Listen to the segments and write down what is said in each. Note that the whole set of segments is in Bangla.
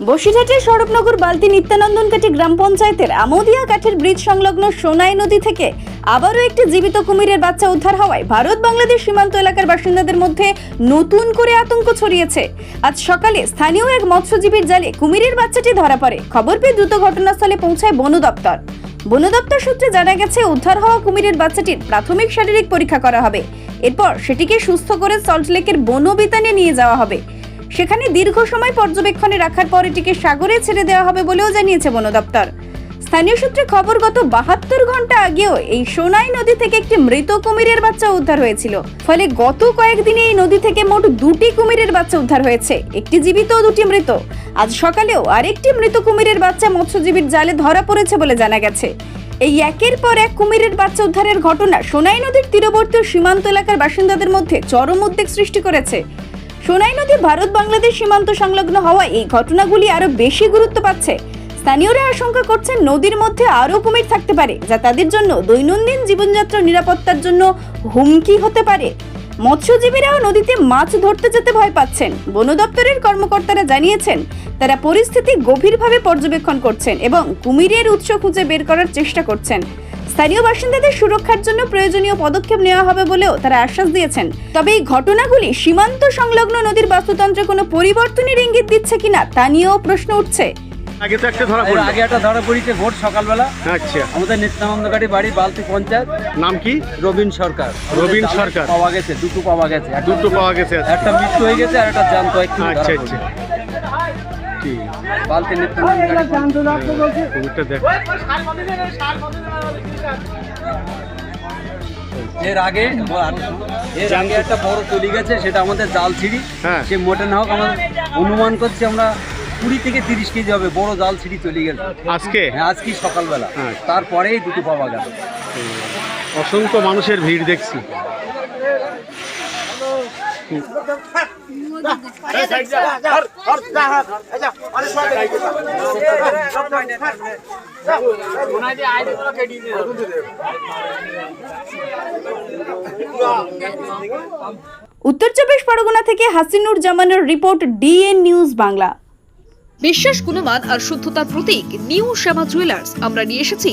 বসিরহাটের সড়কনগর বালতি নিত্যানন্দন কাঠি গ্রাম পঞ্চায়েতের আমোদিয়া কাঠের ব্রিজ সংলগ্ন সোনাই নদী থেকে আবারও একটি জীবিত কুমিরের বাচ্চা উদ্ধার হওয়ায় ভারত বাংলাদেশ সীমান্ত এলাকার বাসিন্দাদের মধ্যে নতুন করে আতঙ্ক ছড়িয়েছে। আজ সকালে স্থানীয় এক মৎস্যজীবীর জালে কুমিরের বাচ্চাটি ধরা পড়ে। খবর পেয়ে দ্রুত ঘটনাস্থলে পৌঁছায় বন দপ্তর। বন দপ্তর সূত্রে জানা গেছে, উদ্ধার হওয়া কুমিরের বাচ্চাটির প্রাথমিক শারীরিক পরীক্ষা করা হবে। এরপর সেটিকে সুস্থ করে সল্টলেকের বনবিতানে নিয়ে যাওয়া হবে। সেখানে দীর্ঘ সময় পর্যবেক্ষণে রাখার পর এটিকে সাগরে ছেড়ে দেওয়া হবে বলেও জানিয়েছে বন দপ্তর। স্থানীয় সূত্রে খবর, গত বাহাত্তর ঘণ্টা আগেও এই সোনাই নদী থেকে একটি মৃত কুমিরের বাচ্চা উদ্ধার হয়েছিল। ফলে গত কয়েকদিনে এই নদী থেকে মোট দুটি কুমিরের বাচ্চা উদ্ধার হয়েছে। একটি জীবিত ও দুটি মৃত। আজ সকালেও আরেকটি মৃত কুমিরের বাচ্চা মৎস্যজীবীর জালে ধরা পড়েছে বলে জানা গেছে। এই একের পর এক কুমিরের বাচ্চা উদ্ধারের ঘটনা সোনাই নদীর তীরবর্তী সীমান্ত এলাকার বাসিন্দাদের মধ্যে চরম উদ্বেগ সৃষ্টি করেছে। সোনাই নদী, ভারত, বাংলাদেশ সীমান্ত সংলগ্ন হওয়া এই ঘটনাগুলি আরও বেশি গুরুত্ব পাচ্ছে। স্থানীয়রা আশঙ্কা করছেন নদীর মধ্যে আরও কুমির থাকতে পারে, যা তাদের জন্য দৈনন্দিন জীবনযাত্রার নিরাপত্তার জন্য হুমকি হতে পারে। মৎস্যজীবীরাও নদীতে মাছ ধরতে যেতে ভয় পাচ্ছেন। বন দপ্তরের কর্মকর্তারা জানিয়েছেন, তারা পরিস্থিতি গভীরভাবে পর্যবেক্ষণ করছেন এবং কুমিরের উৎস খুঁজে বের করার চেষ্টা করছেন। স্থানীয় বাসিন্দাদের সুরক্ষার জন্য প্রয়োজনীয় পদক্ষেপ নেওয়া হবে বলেও তারা আশ্বাস দিয়েছেন। তবে এই ঘটনাগুলি সীমান্ত সংলগ্ন নদীর বাস্তুতন্ত্রে কোনো পরিবর্তনের ইঙ্গিত দিচ্ছে কিনা তা নিয়েও প্রশ্ন উঠছে। আগে তো একটা ধরা পড়ল। আগে একটা ধরা পড়েছে ভোট সকালবেলা। আচ্ছা। আমাদের নিত্যানন্দকারী বাড়ি বালতি পঞ্চায়েত। নাম কি? রবিন সরকার। রবিন সরকার। পাওয়া গেছে দুটো পাওয়া গেছে। দুটো পাওয়া গেছে একটা মৃত্যু হয়ে গেছে আর একটা একটু আচ্ছা আচ্ছা। বালতি দেখ। এর আগে এর আগে একটা বড় চলে গেছে সেটা আমাদের জাল ছিড়ি। হ্যাঁ। সে মোটে না হোক আমরা অনুমান করছি আমরা কুড়ি থেকে তিরিশ কেজি হবে বড় জাল ছিড়ি চলে গেছে আজকে? হ্যাঁ আজকে সকালবেলা। হ্যাঁ। তারপরেই দুটো পাওয়া গেল। অসংখ্য মানুষের ভিড় দেখছি। উত্তর চব্বিশ পরগনা থেকে হাসিনুর জামানের রিপোর্ট ডিএন নিউজ বাংলা। বিশ্বাস গুণমান আর শুদ্ধতার প্রতীক নিউ শ্যামা জুয়েলার্স। আমরা নিয়ে এসেছি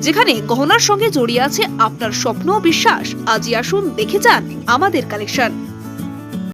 যেখানে গহনার সঙ্গে জড়িয়ে আছে আপনার স্বপ্ন ও বিশ্বাস। আজই আসুন, দেখে যান আমাদের কালেকশন